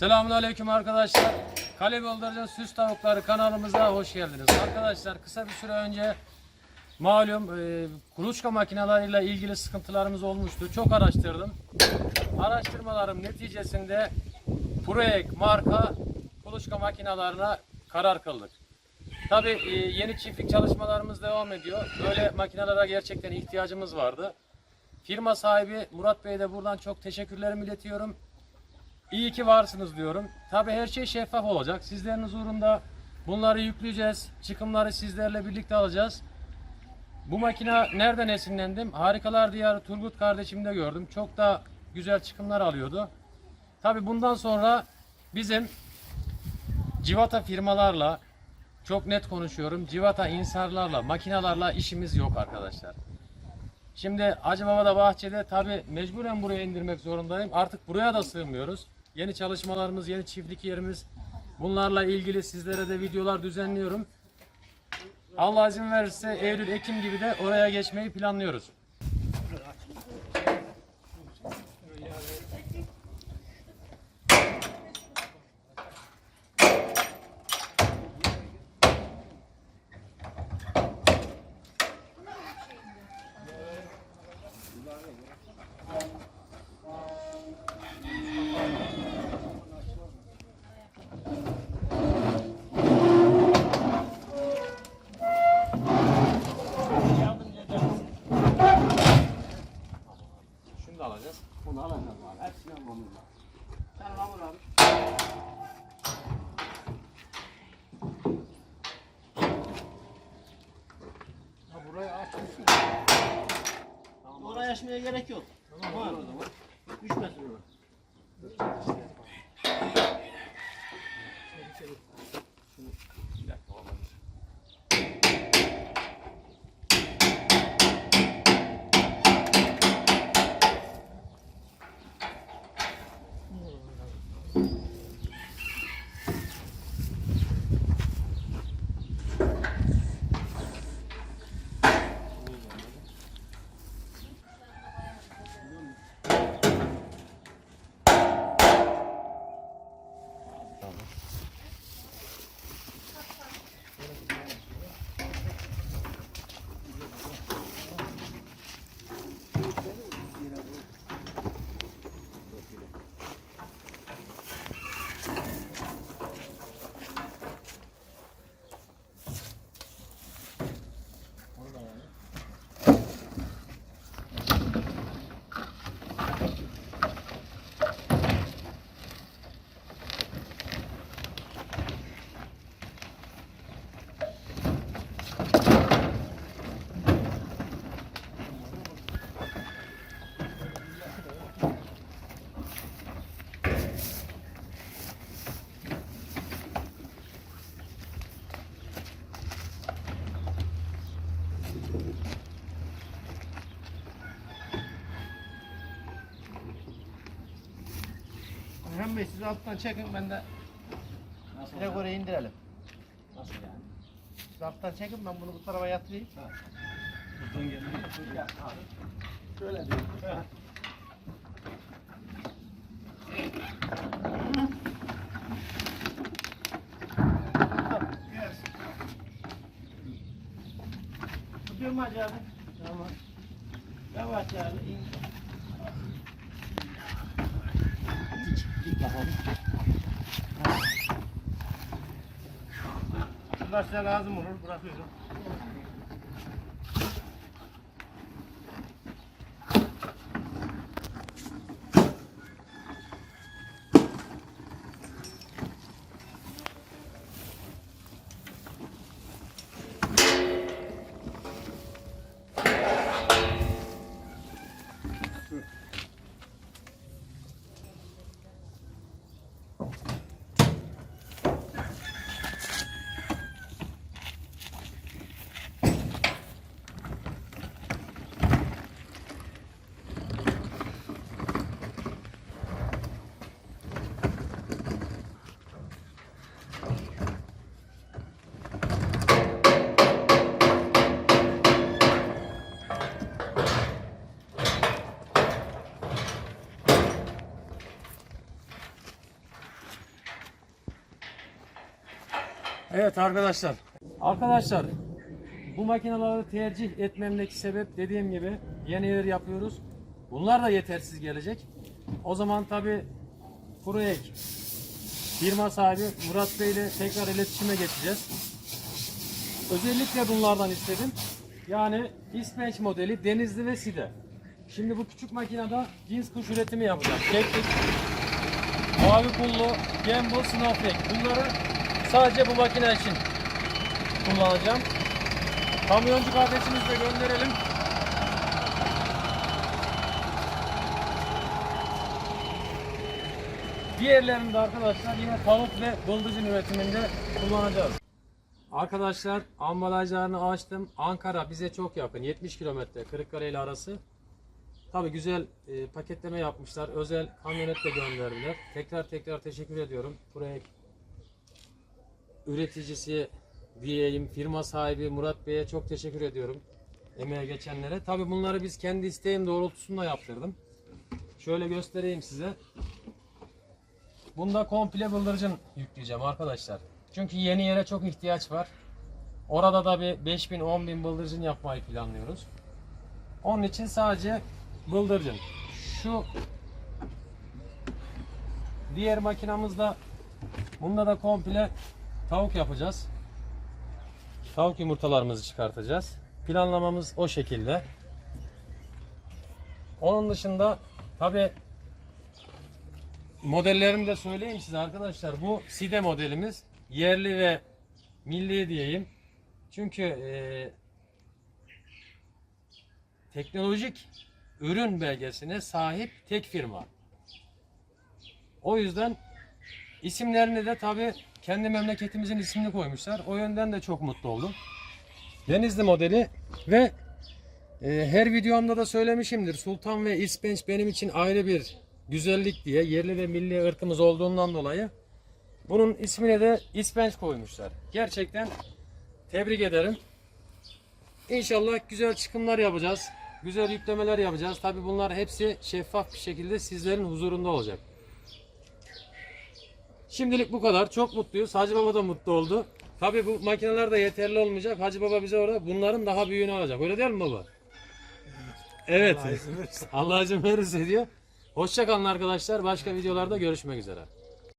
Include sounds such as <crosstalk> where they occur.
Selamünaleyküm arkadaşlar. Kale Bıldırcın Süs Tavukları kanalımıza hoş geldiniz. Arkadaşlar kısa bir süre önce malum e, kuluçka makineleriyle ilgili sıkıntılarımız olmuştu. Çok araştırdım. Araştırmalarım neticesinde Proek marka kuluçka makinelerine karar kıldık. Tabii e, yeni çiftlik çalışmalarımız devam ediyor. Böyle makinelere gerçekten ihtiyacımız vardı. Firma sahibi Murat Bey'e de buradan çok teşekkürlerimi iletiyorum. İyi ki varsınız diyorum. Tabii her şey şeffaf olacak. Sizlerin huzurunda bunları yükleyeceğiz. Çıkımları sizlerle birlikte alacağız. Bu makine nereden esinlendim? Harikalar Diyarı Turgut kardeşimde gördüm. Çok da güzel çıkımlar alıyordu. Tabii bundan sonra bizim civata firmalarla çok net konuşuyorum. Civata insarlarla, makinalarla işimiz yok arkadaşlar. Şimdi Acıbaba'da bahçede tabi mecburen buraya indirmek zorundayım. Artık buraya da sığmıyoruz. Yeni çalışmalarımız, yeni çiftlik yerimiz. Bunlarla ilgili sizlere de videolar düzenliyorum. Allah izin verirse Eylül, Ekim gibi de oraya geçmeyi planlıyoruz. Açmaya gerek yok. Tamam o zaman. Düşmesin oraya. Hem Bey siz alttan çekin ben de direkt oraya indirelim. Nasıl yani? Siz alttan çekin ben bunu bu tarafa yatırayım. Buradan gelmiyor. Şöyle diyeyim. Hacı abi? Tamam. Yavaş abi. in. Dik bakalım. Bunlar size lazım olur. Bırakıyorum. Evet arkadaşlar. Arkadaşlar bu makineleri tercih etmemdeki sebep dediğim gibi yenileri yapıyoruz. Bunlar da yetersiz gelecek. O zaman tabi Proyek firma sahibi Murat Bey ile tekrar iletişime geçeceğiz. Özellikle bunlardan istedim. Yani İspenç modeli Denizli ve Side. Şimdi bu küçük makinede cins kuş üretimi yapacağız. Keklik, mavi pullu, Gembo, Snowflake. Bunları sadece bu makine için kullanacağım. Kamyoncu kardeşimizi de gönderelim. Diğerlerini de arkadaşlar yine tavuk ve bıldırcın üretiminde kullanacağız. Arkadaşlar ambalajlarını açtım. Ankara bize çok yakın. 70 kilometre Kırıkkale ile arası. Tabi güzel e, paketleme yapmışlar. Özel kamyonetle gönderdiler. Tekrar tekrar teşekkür ediyorum. Buraya üreticisi diyeyim, firma sahibi Murat Bey'e çok teşekkür ediyorum. Emeğe geçenlere. Tabi bunları biz kendi isteğim doğrultusunda yaptırdım. Şöyle göstereyim size. Bunda komple bıldırcın yükleyeceğim arkadaşlar. Çünkü yeni yere çok ihtiyaç var. Orada da bir 5000 10000 bıldırcın yapmayı planlıyoruz. Onun için sadece bıldırcın. Şu diğer makinamızda bunda da komple tavuk yapacağız. Tavuk yumurtalarımızı çıkartacağız. Planlamamız o şekilde. Onun dışında tabi modellerimi de söyleyeyim size arkadaşlar. Bu Side modelimiz yerli ve milli diyeyim. Çünkü eee teknolojik ürün belgesine sahip tek firma. O yüzden isimlerini de tabi kendi memleketimizin ismini koymuşlar. O yönden de çok mutlu oldum. Denizli modeli ve e, her videomda da söylemişimdir. Sultan ve İspenç benim için ayrı bir güzellik diye yerli ve milli ırkımız olduğundan dolayı bunun ismine de İspenç koymuşlar. Gerçekten tebrik ederim. İnşallah güzel çıkımlar yapacağız. Güzel yüklemeler yapacağız. Tabi bunlar hepsi şeffaf bir şekilde sizlerin huzurunda olacak. Şimdilik bu kadar. Çok mutluyuz. Hacı Baba da mutlu oldu. Tabi bu makineler de yeterli olmayacak. Hacı Baba bize orada bunların daha büyüğünü alacak. Öyle değil mi baba? Evet. Allah <laughs> izin verirse diyor. Hoşçakalın arkadaşlar. Başka videolarda görüşmek üzere.